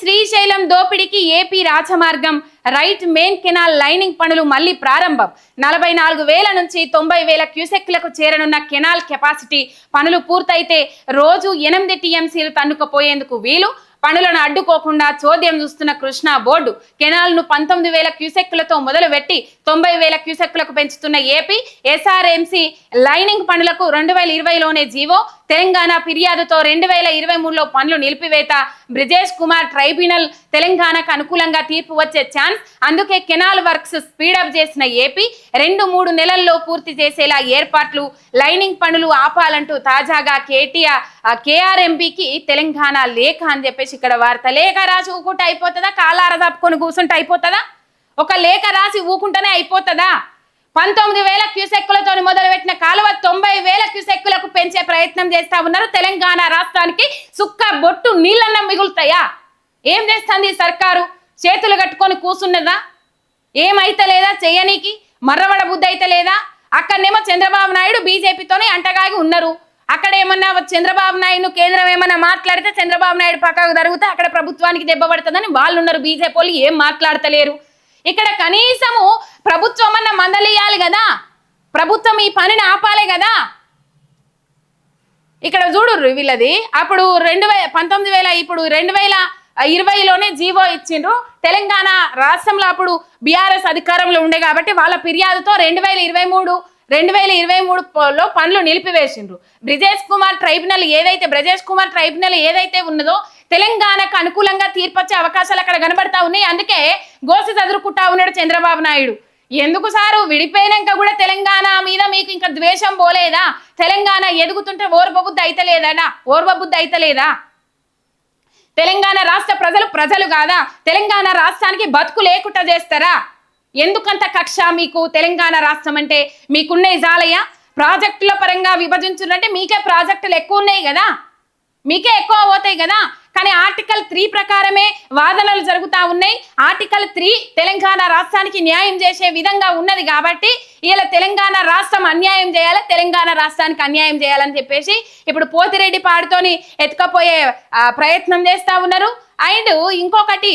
శ్రీశైలం దోపిడీకి ఏపీ రాజమార్గం right main canal lining పనులు మళ్ళీ ప్రారంభం. నలభై నాలుగు వేల నుంచి తొంభై వేల క్యూసెక్లకు చేరనున్న కెనాల్ కెపాసిటీ పనులు పూర్తయితే రోజు ఎనిమిది టీఎంసీలు తన్నుకపోయేందుకు వీలు. పనులను అడ్డుకోకుండా చోద్యం చూస్తున్న కృష్ణా బోర్డు కెనాల్ను పంతొమ్మిది వేల క్యూసెక్కులతో మొదలుపెట్టి తొంభై వేల క్యూసెక్కులకు పెంచుతున్న ఏపీ ఎస్ఆర్ఎంసీ లైనింగ్ పనులకు రెండు వేల ఇరవైలోనే జీవో తెలంగాణ ఫిర్యాదుతో రెండు వేల ఇరవై మూడులో పనులు నిలిపివేత బ్రిజేష్ కుమార్ ట్రైబ్యునల్ తెలంగాణకు అనుకూలంగా తీర్పు వచ్చే ఛాన్స్. అందుకే కెనాల్ వర్క్స్ స్పీడప్ చేసిన ఏపీ రెండు మూడు నెలల్లో పూర్తి చేసేలా ఏర్పాట్లు లైనింగ్ పనులు ఆపాలంటూ తాజాగా కేటీఆర్ కేఆర్ఎంపీకి తెలంగాణ లేఖ అని చెప్పేసి ఇక్కడ వార్త. లేఖ రాసి ఊకుంటే అయిపోతుందా? కాలార తప్పుకొని కూర్చుంటే అయిపోతుందా? ఒక లేఖ రాసి ఊకుంటేనే అయిపోతుందా? పంతొమ్మిది వేల క్యూసెక్కులతో మొదలుపెట్టిన కాలువ తొంభై వేల క్యూసెక్కులకు పెంచే ప్రయత్నం చేస్తా ఉన్నారు తెలంగాణ రాష్ట్రానికి. సుక్క బొట్టు నీళ్ళన్న మిగులుతాయా? ఏం చేస్తుంది సర్కారు? చేతులు కట్టుకొని కూసున్నదా? ఏమైతలేదా చేయనీకి? మర్రవడ బుద్ధి అయితే లేదా అక్కడనేమో చంద్రబాబు నాయుడు బీజేపీతోనే అంటగాగి ఉన్నారు. అక్కడ ఏమన్నా చంద్రబాబు నాయుడు కేంద్రం ఏమన్నా మాట్లాడితే చంద్రబాబు నాయుడు పక్కకు జరిగితే అక్కడ ప్రభుత్వానికి దెబ్బ పడుతుందని వాళ్ళు ఉన్నారు బీజేపీ వాళ్ళు ఏం మాట్లాడతలేరు. ఇక్కడ కనీసము ప్రభుత్వం అన్న మందలియాలి కదా. ప్రభుత్వం ఈ పనిని ఆపాలే కదా. ఇక్కడ చూడు వీళ్ళది. అప్పుడు రెండు వేల పంతొమ్మిది వేల ఇప్పుడు రెండు వేల ఇరవైలోనే జీవో ఇచ్చిండ్రు. తెలంగాణ రాష్ట్రంలో అప్పుడు బీఆర్ఎస్ అధికారంలో ఉండే కాబట్టి వాళ్ళ ఫిర్యాదుతో రెండు వేల ఇరవై మూడు రెండు వేల ఇరవై మూడులో పనులు నిలిపివేసిండ్రు. బ్రిజేష్ కుమార్ ట్రైబ్యునల్ ఏదైతే బ్రజేష్ కుమార్ ట్రైబ్యునల్ ఏదైతే ఉన్నదో తెలంగాణకు అనుకూలంగా తీర్పొచ్చే అవకాశాలు అక్కడ కనబడతా ఉన్నాయి. అందుకే గోసి చదురుకుంటా ఉన్నాడు చంద్రబాబు నాయుడు. ఎందుకు సారు? విడిపోయినాక కూడా తెలంగాణ మీద మీకు ఇంకా ద్వేషం పోలేదా? తెలంగాణ ఎదుగుతుంటే ఓర్వబుద్ధి అయితలేదా? ఓర్వబుద్ధి అయితలేదా? తెలంగాణ రాష్ట్ర ప్రజలు ప్రజలు కాదా? తెలంగాణ రాష్ట్రానికి బతుకు లేకుండా చేస్తారా? ఎందుకంత కక్ష మీకు తెలంగాణ రాష్ట్రం అంటే మీకున్న జాలయ్య? ప్రాజెక్టుల పరంగా విభజించుంటే మీకే ప్రాజెక్టులు ఎక్కువ ఉన్నాయి కదా? మీకే ఎక్కువ పోతాయి కదా? కానీ ఆర్టికల్ త్రీ ప్రకారమే వాదనలు జరుగుతూ ఉన్నాయి. ఆర్టికల్ త్రీ తెలంగాణ రాష్ట్రానికి న్యాయం చేసే విధంగా ఉన్నది కాబట్టి ఇలా తెలంగాణ రాష్ట్రం అన్యాయం చేయాలి? తెలంగాణ రాష్ట్రానికి అన్యాయం చేయాలని చెప్పేసి ఇప్పుడు పోతిరెడ్డి పాడుతోని ఎత్తుకపోయే ప్రయత్నం చేస్తూ ఉన్నారు. అండ్ ఇంకొకటి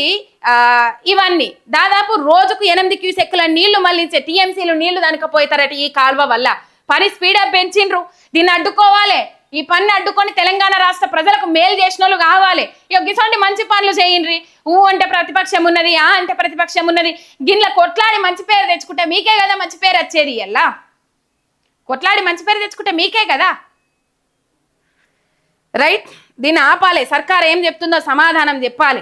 ఇవన్నీ. దాదాపు రోజుకు ఎనిమిది క్యూసెక్కుల నీళ్ళు మళ్ళించే టీఎంసీలు నీళ్ళు దనకపోతారట ఈ కాల్వ వల్ల. పని స్పీడప్ పెంచిండ్రు. దీన్ని అడ్డుకోవాలి. ఈ పని అడ్డుకొని తెలంగాణ రాష్ట్ర ప్రజలకు మేలు చేసిన వాళ్ళు కావాలి. ఇక గిసోండి మంచి పనులు చేయండి ఊ అంటే ప్రతిపక్షం ఉన్నది ఆ అంటే ప్రతిపక్షం ఉన్నది. గిన్నెల కొట్లాడి మంచి పేరు తెచ్చుకుంటే మీకే కదా మంచి పేరు వచ్చేది ఎలా కొట్లాడి మంచి పేరు తెచ్చుకుంటే మీకే కదా? రైట్ దీన్ని ఆపాలి. సర్కార్ ఏం చెప్తుందో సమాధానం చెప్పాలి.